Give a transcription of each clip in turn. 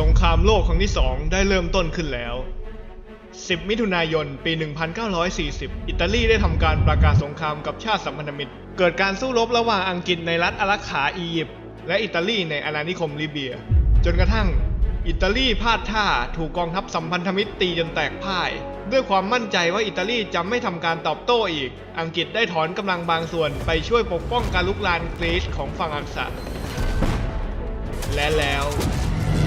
สงครามโลกครั้งที่2ได้เริ่มต้นขึ้นแล้ว 10 มิถุนายน ปี 1940 อิตาลีได้ทำการประกาศสงครามกับชาติสัมพันธมิตร เกิดการสู้รบระหว่างอังกฤษในรัฐอารักขาอียิปต์และอิตาลีในอาณานิคมลิเบีย จนกระทั่ง อิตาลีพลาดท่าถูกกองทัพสัมพันธมิตรตีจนแตกพ่าย ด้วยความมั่นใจว่าอิตาลีจะไม่ทำการตอบโต้อีก อังกฤษได้ถอนกำลังบางส่วนไปช่วยปกป้องการลุกลานกรีซของฝั่งอักษะและแล้ว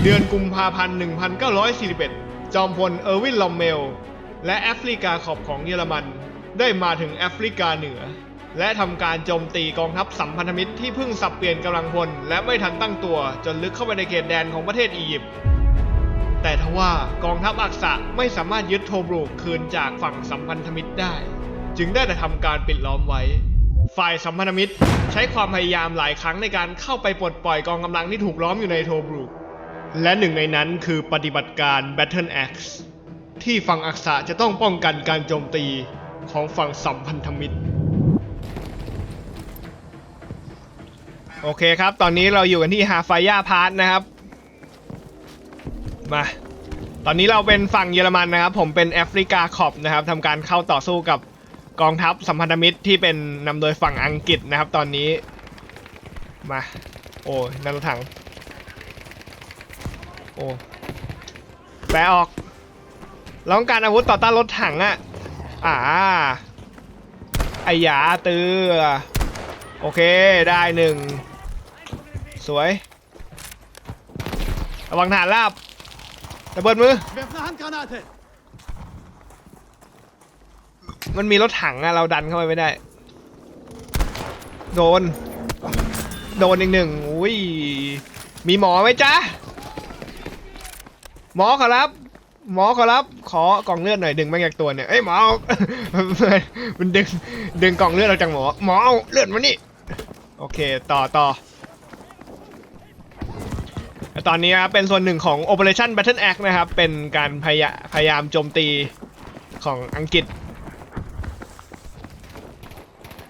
เดือนกุมภาพันธ์ 1941 จอมพลเออร์วินลอมเมล และแอฟริกาขอบของเยอรมัน ได้มาถึงแอฟริกาเหนือ และทำการโจมตีกองทัพสัมพันธมิตรที่เพิ่งสับเปลี่ยนกำลังพล และไม่ทันตั้งตัวจนลึกเข้าไปในเขตแดนของประเทศอียิปต์แต่ทว่ากองทัพอักษะไม่สามารถยึดโทบรูกคืนจากฝั่งสัมพันธมิตรได้ จึงได้แต่ทำการปิดล้อมไว้ ฝ่ายสัมพันธมิตรใช้ความพยายามหลายครั้งในการเข้าไปปลดปล่อยกองกำลังที่ถูกล้อมอยู่ในโทบรูก และหนึ่งในนั้นคือปฏิบัติการ Battle Axe ที่ฝั่งอักษะจะต้องป้องกันการโจมตีของฝั่งสัมพันธมิตร โอเคครับ ตอนนี้เราอยู่กันที่ฮาฟายาพาร์ทนะครับ มา ตอนนี้เราเป็นฝั่งเยอรมันนะครับ ผมเป็นแอฟริกาขอบนะครับทำการเข้าต่อสู้กับกองทัพสัมพันธมิตรที่เป็นนำโดยฝั่งอังกฤษนะครับ ตอนนี้ มา โอ้ยนั่นถัง โอ้แปลออกเราต้องการอาวุธต่อต้านรถถังอะอ่าไอ้หยาเตือโอเคได้หนึ่งสวยระวังฐานลาบระเบิดมือ Werf eine Handgranate! มันมีรถถังอะเราดันเข้าไปไม่ได้ โดน โดนอีกหนึ่งอุ้ยมีหมอไหมจ๊ะ หมอขอรับ หมอขอรับ ขอกล่องเลือดหน่อยดึงแม่งจากตัวเนี่ยเอ้ยหมอเอา มันดึงดึงกล่องเลือดออกจากหมอหมอเอาเลือดมานี่โอเคต่อต่อตอนนี้ครับเป็นส่วนหนึ่งของ Operation Battle Axe นะครับ เป็นการพยายาพยายามโจมตีของอังกฤษ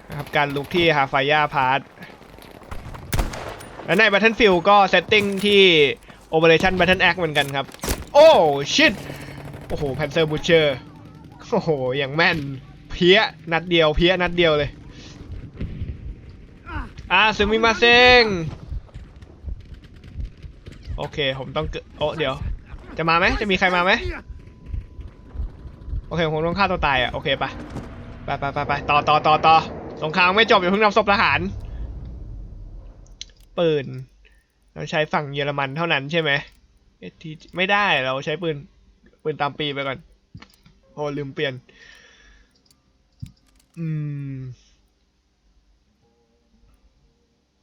นะครับการลุกที่ฮาฟายาพาร์ทและใน Battlefield ก็เซตติ้งที่ Operation Battle Axe เหมือนกันครับ โอ้ชิตโอ้โห Panzer Butcher โอ้โหอย่างแม่นเพี้ยนัดเดียวเพี้ยนัดเดียวเลยอ่าซึมิมาเซงโอเคผมต้องเกิโอ้เดี๋ยว จะมาไหมจะมีใครมาไหมโอเคผมต้องฆ่าตัวตายอะโอเคปะไปไปไปไปต่อต่อต่อต่อสงครามไม่จบอย่าเพิ่งนำศพทหารปืนเราใช้ฝั่งเยอรมันเท่านั้นใช่ไหม เอทีไม่ได้เราใช้ปืน ปืนตามปีไปก่อนโอ้ลืมเปลี่ยน อืม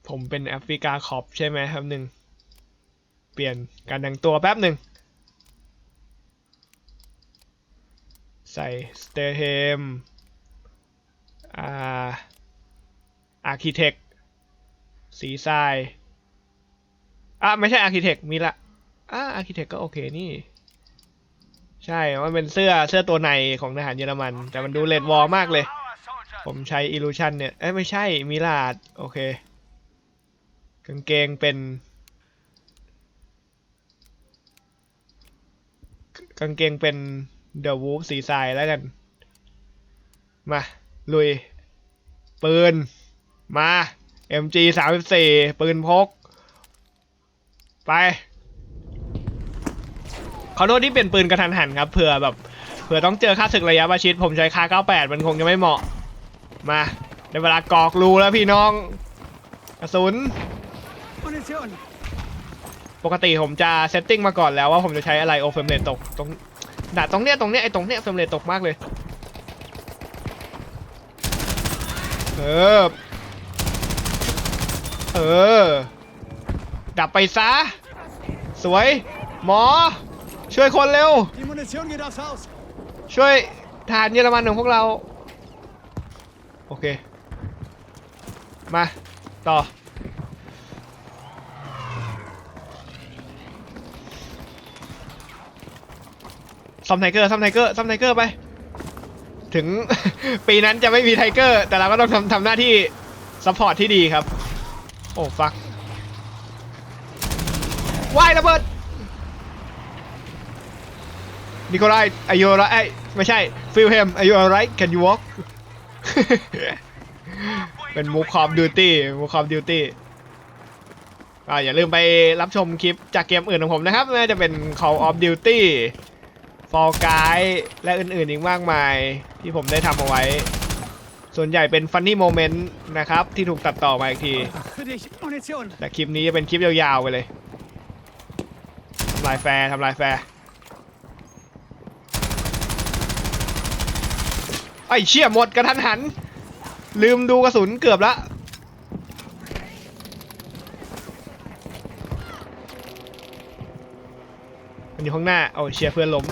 ผมเป็นแอฟริกาขอบใช่ไหมครับหนึ่ง เปลี่ยนการแต่งตัวแป๊บหนึ่ง ใส่สเตเฮมอ่าอาร์คิเทคสีทรายอะไม่ใช่อาร์คิเทคมีละ อะอาร์คิเทคก็โอเคนี่ ใช่ มันเป็นเสื้อเสื้อตัวในของทหารเยอรมัน แต่มันดูเลดวอลมากเลย ผมใช้อิลูชันเนี่ย เอ้ยไม่ใช่มิลาดโอเค กางเกงเป็น กางเกงเป็นเดอะวูฟสีทรายแล้วกัน มา ลุย ปืน มา MG 34ปืนพก ไป ขอโทษที่เป็นปืนกระทันหันครับเผื่อแบบเผื่อต้องเจอค่าศึกระยะประชิดผมใช้คา 98 มันคงจะไม่เหมาะ มาในเวลากรอกรูแล้วพี่น้อง กระสุน ปกติผมจะเซตติ้งมาก่อนแล้วว่าผมจะใช้อะไรโอเฟรมเรทตกตรงดาตรงเนี้ยตรงเนี้ยไอตรงเนี้ยเฟรมเรทตกมากเลย เออ เออ ดับไปซะ สวย หมอ ช่วยคนเร็ว ช่วยทารเยอรมันของพวกเรา โอเค มา ต่อซ่อมไทเกอร์ซ่อมไทเกอร์ซ่อมไทเกอร์ไป ถึง ปีนั้นจะไม่มีไทเกอร์ แต่เราก็ต้องทำทำหน้าที่ซัพพอร์ตที่ดีครับ โอ้ ฟักว่ายระเบิด นิโคลายอายุอะไรไม่ใช่ฟิลเฮมอายุอะไร can you walk เป็นมูคอมดิวตี้มูคอมดิวตี้อ่าอย่าลืมไปรับชมคลิปจากเกมอื่นของผมนะครับไม่ว่าจะเป็น Call of Duty Fall Guys และอื่นๆอีกมากมาย ที่ผมได้ทำเอาไว้ ส่วนใหญ่เป็น Funny Moment นะครับ ที่ถูกตัดต่อมาอีกที แต่คลิปนี้จะเป็นคลิปยาวๆไปเลยทำลายแฟร์ทำลายแฟร์ อ้เชี่ยหมดกระทันหัน ลืมดูกระสุนเกือบละมันอยู่ข้างหน้าเอาเชียร์เพื่อนล้ม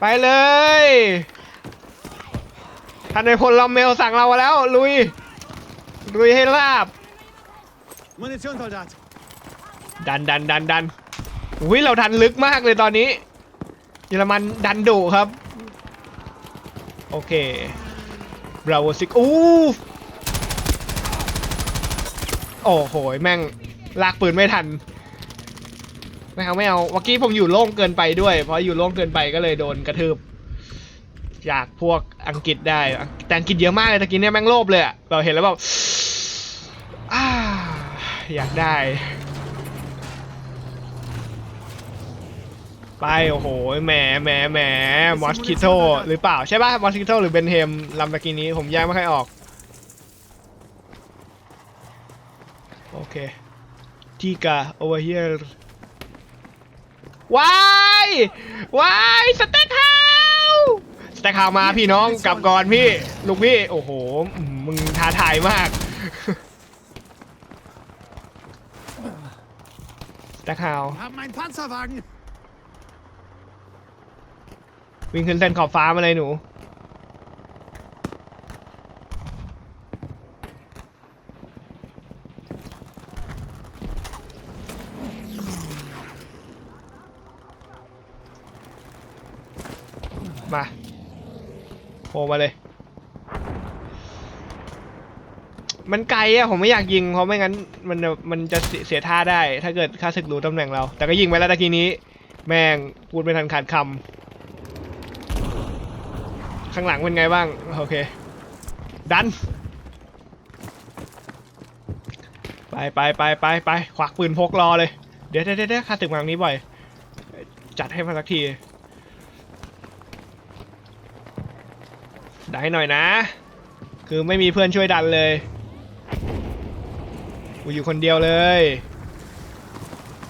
ไปเลยท่านในายพลลอมเมลสั่งเรามาแล้ว ลุย ลุยให้ลาบ Munition, Soldat. ดันดันดันดันอุ้ยเราดันลึกมากเลยตอนนี้ เยอรมันดันดุครับ โอเคบราโวซิกอู้โอ้โหแม่งลากปืนไม่ทันไม่เอาไม่เอาเมื่อกี้ผมอยู่โล่งเกินไปด้วย เพราะอยู่โล่งเกินไปก็เลยโดนกระทืบจากพวกอังกฤษได้ แต่อังกฤษเยอะมากเลยตะกี้เนี่ยแม่งโลภเลยอะเราเห็นแล้วแบบอ้าอยากได้ ไปโอ้โหแหมแหมแหมมอสคิโตหรือเปล่าใช่ป่ะมอสคิโตหรือเบนเฮมลำตะกี้นี้ผมแยกไม่ค่อยออก โอเคทีกา over here ว้ายว้ายสเต็กเฮาสเต็กเฮามาพี่น้องกลับก่อนพี่ลูกพี่โอ้โหมมึงท้าทายมากสเต็กเฮา วิ่งขึ้นเส้นขอบฟ้ามาเลยหนูมาโผล่มาเลย มันไกลอะผมไม่อยากยิงเพราะไม่งั้น มันจะมันจะเสียเสียท่าได้ ถ้าเกิดข้าศึกรู้ตำแหน่งเรา แต่ก็ยิงไปแล้วตะกี้นี้ แม่งพูดไม่ทันขาดคำ ข้างหลังเป็นไงบ้าง โอเค ดัน ไปไปไปไปไปควักปืนพกรอเลย เดี๋ยวเดี๋ยวเดี๋ยวข้าตึกมางนี้บ่อย จัดให้มาสักที ได้หน่อยนะ คือไม่มีเพื่อนช่วยดันเลยกูอยู่คนเดียวเลย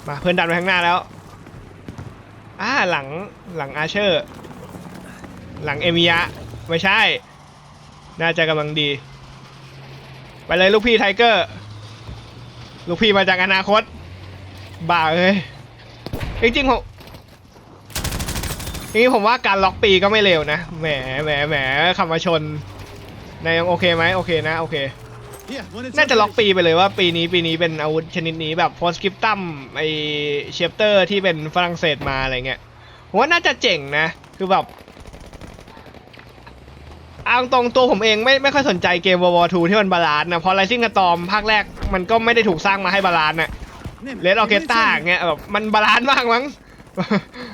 มาเพื่อนดันไปข้างหน้าแล้วอ่าหลังหลังอาเชอร์ หลังเอมิยะ ไม่ใช่ น่าจะกำลังดี ไปเลยลูกพี่ไทเกอร์ ลูกพี่มาจากอนาคต บ้าเอ้ยจริงๆผมจริงๆผมว่าการล็อกปีก็ไม่เร็วนะ แหมแหมแหมคำมาชนนายยังโอเคไหมโอเคนะโอเค Hier, Munition. น่าจะ für ล็อก dich. ปีไปเลยว่าปีนี้ปีนี้เป็นอาวุธชนิดนี้แบบโพสกิปตัมไอเชปเตอร์ที่เป็นฝรั่งเศสมาอะไรเงี้ยผมว่าน่าจะเจ๋งนะ คือแบบ เอาตรงตัวผมเองไม่ไม่ค่อยสนใจเกม World War II ที่มันบาลานซ์นะเพราะ Rising Storm ภาคแรกมันก็ไม่ได้ถูกสร้างมาให้บาลานซ์นะเลดออเคสตาเงี้ยแบบมันบาลานซ์มากมั้ง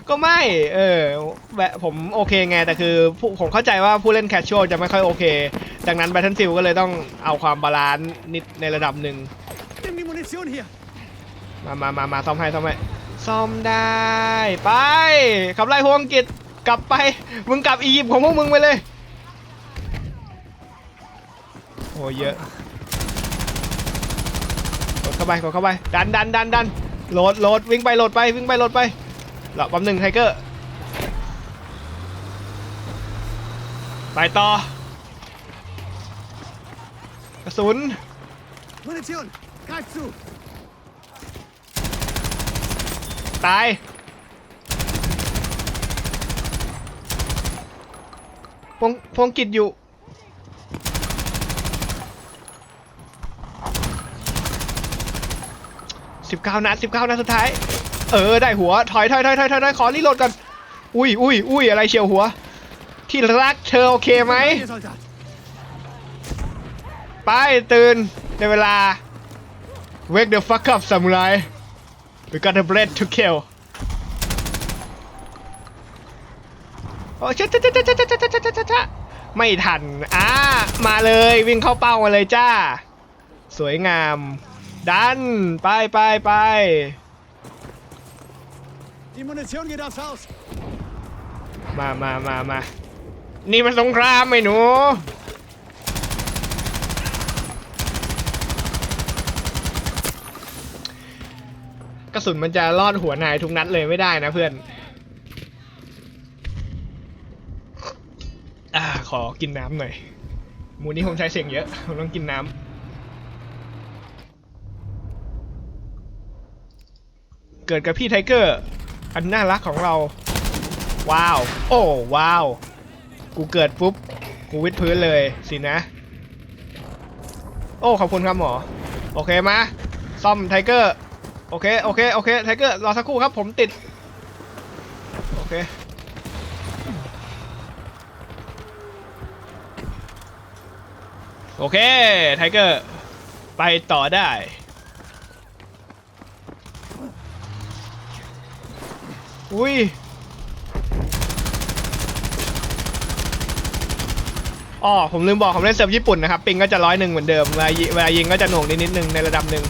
ก็ไม่ เออแบบผมโอเคไง แต่คือผมเข้าใจว่าผู้เล่นแคชชวลจะไม่ค่อยโอเค ดังนั้น Battlefield ก็เลยต้องเอาความบาลานซ์นิดในระดับหนึ่งมามามามาซ่อมให้ซ่อมให้ซ่อมได้ ไป ขับไล่พวกอังกฤษกลับไป มึงกลับอียิปต์ของพวกมึงไปเลย อ้เยอะกดเข้าไปกดเข้าไปดันดันดันดันโหลดโหลดวิ่งไปโหลดไปวิ่งไปโหลดไปหลับแป๊บหนึ่งไทเกอร์ไปต่อกระสุน Munition. Greif zu. ตายพวงพวงกิจอยู่ สิบเก้านัดสิบเก้านัดสุดท้าย เออได้หัวถอยถอยถอยถอยถอยขอรีโหลดก่อน อุ้ยอุ้ยอุ้ยอะไรเฉียวหัว ที่รักเธอโอเคไหมไปตื่นในเวลา Wake the fuck up samurai We got a bread to kill โอ้ชะชะชะชะชะชะชะชะชะชะไม่ทันอ่ามาเลยวิ่งเข้าเป้ามาเลยจ้า สวยงาม ดัน ไปไปไป Die Munition geht aufs Haus. มามามามานี่มันสงครามไอ้หนู กระสุนมันจะลอดหัวนายทุกนัดเลยไม่ได้นะเพื่อน อ่า ขอกินน้ำหน่อยหมูนี้ผมใช้เสียงเยอะ ผมต้องกินน้ำ เกิดกับพี่ไทเกอร์ อันน่ารักของเรา ว้าว โอ้ว้าว กูเกิดปุ๊บ กูวิดพื้นเลยสินะ โอ้ ขอบคุณครับหมอ โอเคมา ซ่อมไทเกอร์ โอเค โอเค โอเค ไทเกอร์ รอสักครู่ครับ ผมติด โอเคโอเค ไทเกอร์ ไปต่อได้ อุ้ย อ๋อ ผมลืมบอกผมเล่นเซิร์ฟญี่ปุ่นนะครับ ปิงก็จะร้อยหนึ่งเหมือนเดิม เวลายิเวลายิงก็จะหน่วงนิดนิดนึงในระดับหนึ่ง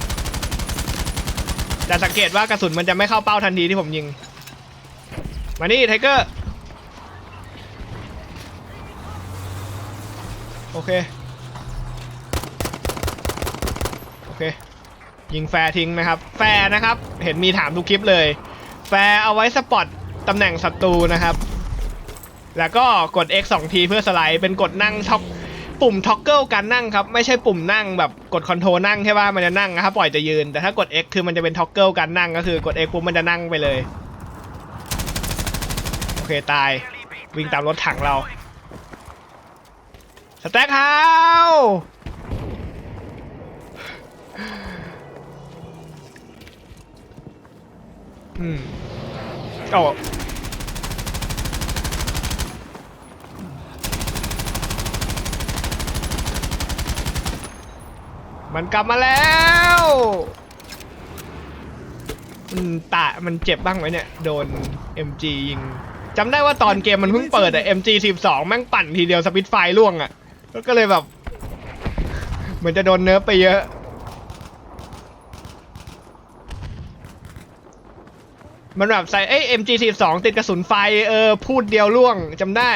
แต่สังเกตว่ากระสุนมันจะไม่เข้าเป้าทันทีที่ผมยิง มานี่ไทเกอร์ โอเค โอเค ยิงแฟร์ทิ้งนะครับ แฟร์นะครับ เห็นมีถามทุกคลิปเลย แฟร์เอาไว้สปอตตำแหน่งศัตรูนะครับ แล้วก็กด X 2ทีเพื่อสไลด์เป็นกดนั่งท็อกปุ่มท็อกเกิลการนั่งครับ ไม่ใช่ปุ่มนั่งแบบกดคอนโทรลนั่งใช่ป่ะมันจะนั่งนะครับปล่อยจะยืน แต่ถ้ากด X คือมันจะเป็นท็อกเกิลการนั่งก็คือกด X ปุ๊บมันจะนั่งไปเลย โอเค ตาย วิ่งตามรถถังเรา สแต็กเฮา อืมโอ้มันกลับมาแล้วมันตะมันเจ็บบ้างไหมเนี่ย โดน MG ยิงจำได้ว่าตอนเกมมันเพิ่งเปิดอะ MG 12แม่งปั่นทีเดียวสปิดไฟล่วงอะแล้วก็เลยแบบ เหมือนจะโดนเนิร์ฟไปเยอะ มันแบบใส่เอ้ย MG42 ติดกระสุนไฟเออพูดเดียวล่วงจำได้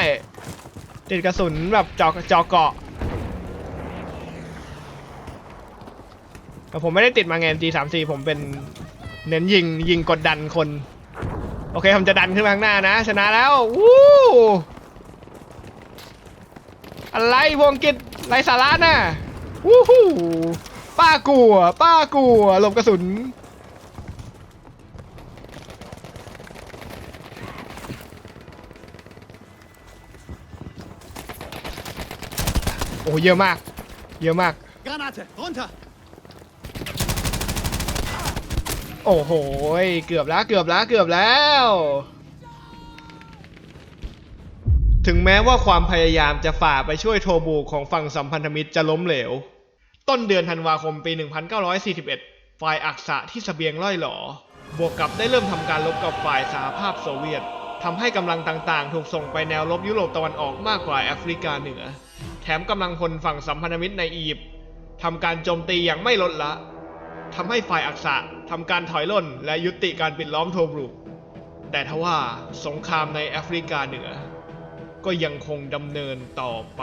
ติดกระสุนแบบจอจอเกาะแต่ผมไม่ได้ติดมาไง MG34 ผมเป็นเน้นยิงยิงกดดันคน โอเคผมจะดันขึ้นมาข้างหน้านะ ชนะแล้ววู้อะไรวงกิจไรสาระน่ะวู้ฮู้ป้ากลัว ป้ากลัวหลบกระสุน โอ้เยอะมาก เยอะมาก Granate, runter. โอ้โหเกือบแล้วเกือบแล้วเกือบแล้ว ถึงแม้ว่าความพยายามจะฝ่าไปช่วยโทบูของฝั่งสัมพันธมิตรจะล้มเหลว ต้นเดือนธันวาคมปี 1941 ฝ่ายอักษะที่สเสบียงล่อยหลอ บวกกับได้เริ่มทำการรบกับฝ่ายสหภาพโซเวียตทำให้กำลังต่างๆ ถูกส่งไปแนวรบยุโรปตะวันออกมากกว่าแอฟริกาเหนือ แถมกำลังพลฝั่งสัมพันธมิตรในอียิปต์ทำการโจมตีอย่างไม่ลดละทำให้ฝ่ายอักษะทำการถอยล่นและยุติการปิดล้อมโทบรุก แต่ทว่าสงครามในแอฟริกาเหนือ ก็ยังคงดำเนินต่อไป